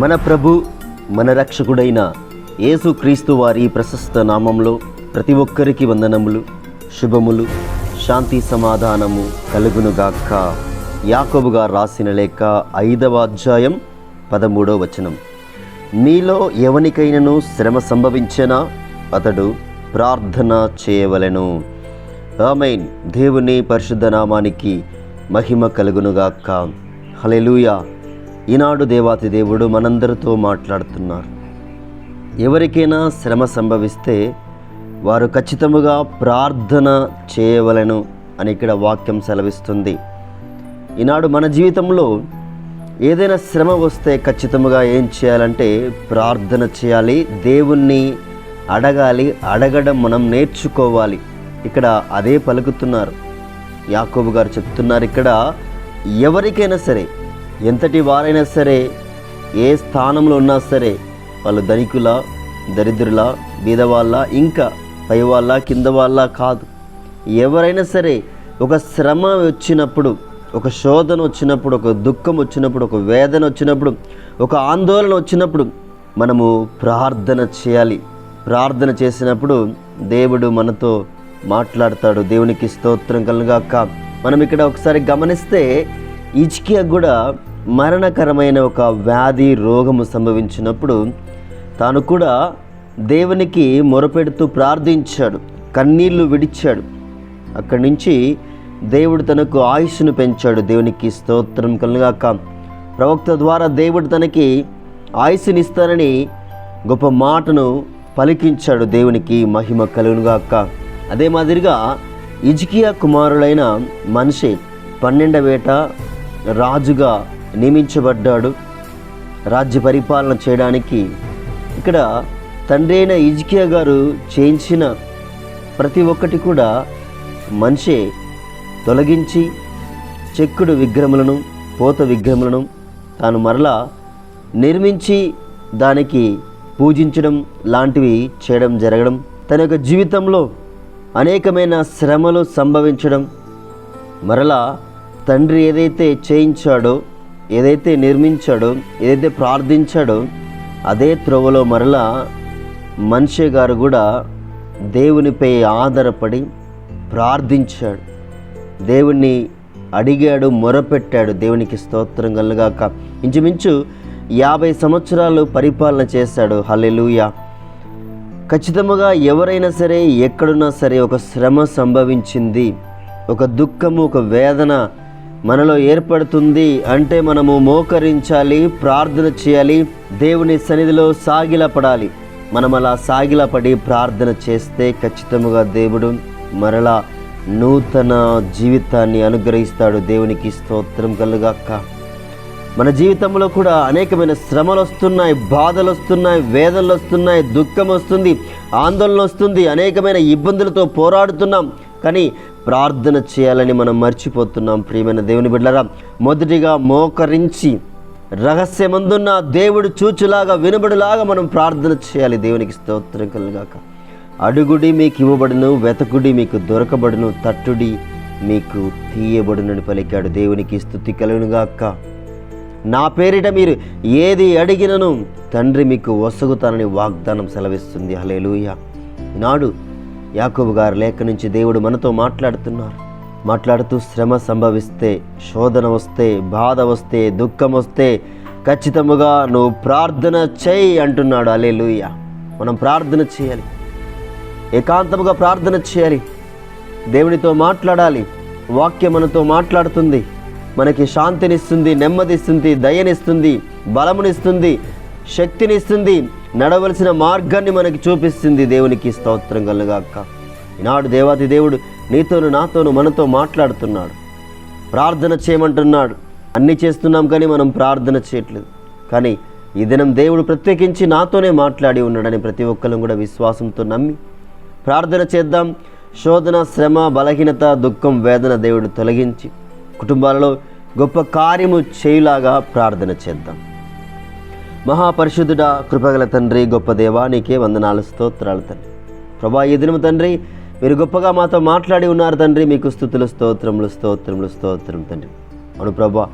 మన ప్రభు మన రక్షకుడైన యేసుక్రీస్తు వారి ప్రశస్త నామంలో ప్రతి ఒక్కరికి వందనములు శుభములు శాంతి సమాధానము కలుగునుగాక యాకోబుగా రాసిన లేఖ ఐదవ అధ్యాయం పదమూడవ వచనం. మీలో ఎవనికైనను శ్రమ సంభవించినా అతడు ప్రార్థన చేయవలెను. ఆమెన్. దేవుని పరిశుద్ధ నామానికి మహిమ కలుగునుగాక హలెలూయా ఈనాడు దేవాతి దేవుడు మనందరితో మాట్లాడుతున్నారు. ఎవరికైనా శ్రమ సంభవిస్తే వారు ఖచ్చితముగా ప్రార్థన చేయవలెను అని ఇక్కడ వాక్యం సెలవిస్తుంది. ఈనాడు మన జీవితంలో ఏదైనా శ్రమ వస్తే ఖచ్చితముగా ఏం చేయాలంటే ప్రార్థన చేయాలి దేవుణ్ణి అడగాలి అడగడం మనం నేర్చుకోవాలి. ఇక్కడ అదే పలుకుతున్నారు. యాకోబు గారు చెప్తున్నారు ఇక్కడ ఎవరికైనా సరే ఎంతటి వారైనా సరే ఏ స్థానంలో ఉన్నా సరే వాళ్ళు ధనికుల దరిద్రుల బీదవాళ్ళ ఇంకా పై వాళ్ళ కింద. వాళ్ళ కాదు ఎవరైనా సరే ఒక శ్రమ వచ్చినప్పుడు ఒక శోధన వచ్చినప్పుడు ఒక దుఃఖం వచ్చినప్పుడు ఒక వేదన వచ్చినప్పుడు ఒక ఆందోళన వచ్చినప్పుడు మనము ప్రార్థన చేయాలి. ప్రార్థన చేసినప్పుడు దేవుడు మనతో మాట్లాడతాడు. దేవునికి స్తోత్రం కలుగాక. మనం ఇక్కడ ఒకసారి గమనిస్తే ఇచ్కియా కూడా మరణకరమైన ఒక వ్యాధి రోగము సంభవించినప్పుడు తాను కూడా దేవునికి మొరపెడుతూ ప్రార్థించాడు కన్నీళ్ళు విడిచాడు. అక్కడి నుంచి దేవుడు తనకు ఆయుష్ను పెంచాడు. దేవునికి స్తోత్రం కలుగాక. ప్రవక్త ద్వారా దేవుడు తనకి ఆయుస్సునిస్తానని గొప్ప మాటను పలికించాడు. దేవునికి మహిమ కలుగునుగాక. అదే మాదిరిగా ఇజ్కియా కుమారులైన మనిషి పన్నెండవేట రాజుగా నియమించబడ్డాడు. రాజ్య పరిపాలన చేయడానికి ఇక్కడ తండ్రి అయిన ఇజ్కియా గారు చేయించిన ప్రతి ఒక్కటి కూడా మనిషే తొలగించి చెక్కుడు విగ్రహములను పోత విగ్రహములను తాను మరలా నిర్మించి దానికి పూజించడం లాంటివి చేయడం జరగడం తన యొక్క జీవితంలో అనేకమైన శ్రమలు సంభవించడం మరలా తండ్రి ఏదైతే చేయించాడో ఏదైతే నిర్మించాడో ఏదైతే ప్రార్థించాడో అదే త్రోవలో మరలా మనిషి గారు కూడా దేవునిపై ఆధారపడి ప్రార్థించాడు. దేవుణ్ణి అడిగాడు మొరపెట్టాడు. దేవునికి స్తోత్రం కలుగాక. ఇంచుమించు యాభై సంవత్సరాలు పరిపాలన చేశాడు. హల్లెలూయా. ఖచ్చితముగా ఎవరైనా సరే ఎక్కడున్నా సరే ఒక శ్రమ సంభవించింది. ఒక దుఃఖము ఒక వేదన మనలో ఏర్పడుతుంది అంటే మనము మోకరించాలి ప్రార్థన చేయాలి దేవుని సన్నిధిలో సాగిలపడాలి. మనం అలా సాగిలపడి ప్రార్థన చేస్తే ఖచ్చితముగా దేవుడు మరలా నూతన జీవితాన్ని అనుగ్రహిస్తాడు. దేవునికి స్తోత్రం కలుగాక. మన జీవితంలో కూడా అనేకమైన శ్రమలు వస్తున్నాయి బాధలు వస్తున్నాయి వేదనలు వస్తున్నాయి దుఃఖం వస్తుంది ఆందోళన వస్తుంది అనేకమైన ఇబ్బందులతో పోరాడుతున్నాం. కానీ ప్రార్థన చేయాలని మనం మర్చిపోతున్నాం ప్రియమైన దేవుని బిడ్డరా మొదటిగా మోకరించి రహస్యమందున్న దేవుడు చూచులాగా వినబడులాగా మనం ప్రార్థన చేయాలి. దేవునికి స్తోత్రం కలుగాక. అడుగుడి మీకు ఇవ్వబడును వెతకుడి మీకు దొరకబడును తట్టుడి మీకు తీయబడునని పలికాడు. దేవునికి స్థుతి కలుగునుగాక. నా పేరిట మీరు ఏది అడిగినను తండ్రి మీకు వసగుతానని వాగ్దానం సెలవిస్తుంది. హలేలుయ నాడు యాకోబు గారి లేఖ నుంచి దేవుడు మనతో మాట్లాడుతున్నారు. మాట్లాడుతూ శ్రమ సంభవిస్తే శోధన వస్తే బాధ వస్తే దుఃఖం వస్తే ఖచ్చితముగా నువ్వు ప్రార్థన చేయి అంటున్నాడు. అలేలుయ మనం ప్రార్థన చేయాలి. ఏకాంతముగా ప్రార్థన చేయాలి. దేవునితో మాట్లాడాలి. వాక్యం మనతో మాట్లాడుతుంది. మనకి శాంతినిస్తుంది నెమ్మదిస్తుంది దయనిస్తుంది బలమునిస్తుంది శక్తినిస్తుంది. నడవలసిన మార్గాన్ని మనకి చూపిస్తుంది దేవునికి స్తోత్రం కలుగాక. ఈనాడు దేవాది దేవుడు నీతోను నాతోను మనతో మాట్లాడుతున్నాడు. ప్రార్థన చేయమంటున్నాడు. అన్నీ చేస్తున్నాం కానీ మనం ప్రార్థన చేయట్లేదు. కానీ ఈ దినం దేవుడు ప్రత్యేకించి నాతోనే మాట్లాడి ఉన్నాడని ప్రతి ఒక్కరు కూడా విశ్వాసంతో నమ్మి ప్రార్థన చేద్దాం. శోధన శ్రమ బలహీనత దుఃఖం వేదన దేవుడు తొలగించి కుటుంబాలలో గొప్ప కార్యము చేయులాగా ప్రార్థన చేద్దాం. మహాపరిశుద్ధుడా కృపగల తండ్రి గొప్ప దేవానికే వందనాలు స్తోత్రాలు తండ్రి. ప్రభా ఈ దినము తండ్రి మీరు గొప్పగా మాతో మాట్లాడి ఉన్నారు తండ్రి మీకు స్థుతులు స్తోత్రములు స్తోత్రములు స్తోత్రం తండ్రి. అవును ప్రభా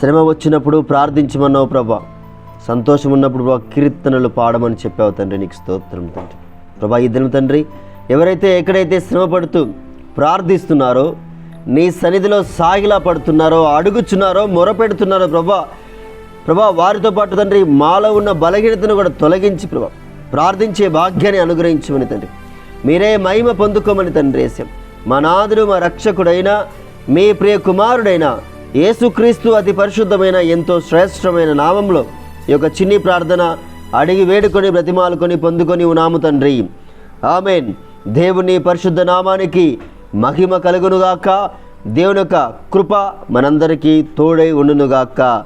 శ్రమ వచ్చినప్పుడు ప్రార్థించమన్నావు ప్రభా. సంతోషం ఉన్నప్పుడు ప్రభా కీర్తనలు పాడమని చెప్పావు తండ్రి నీకు స్తోత్రం తండ్రి. ప్రభా ఈ దినం తండ్రి ఎవరైతే ఎక్కడైతే శ్రమపడుతూ ప్రార్థిస్తున్నారో నీ సన్నిధిలో సాగిలా పడుతున్నారో అడుగుచున్నారో మొరపెడుతున్నారో ప్రభా ప్రభా వారితో పాటు తండ్రి మాలో ఉన్న బలహీనతను కూడా తొలగించి ప్రభా ప్రార్థించే భాగ్యాన్ని అనుగ్రహించమని తండ్రి. మీరే మహిమ పొందుకోమని తండ్రి వేసాం మా నాదుడు మా రక్షకుడైన మీ ప్రియ కుమారుడైన యేసుక్రీస్తు అతి పరిశుద్ధమైన ఎంతో శ్రేష్టమైన నామంలో ఈ యొక్క చిన్ని ప్రార్థన అడిగి వేడుకొని బ్రతిమాలుకొని పొందుకొని ఉన్నాము తండ్రి. ఆమెన్. దేవుని పరిశుద్ధ నామానికి మహిమ కలుగునుగాక. దేవుని యొక్క కృప మనందరికీ తోడై ఉండునుగాక.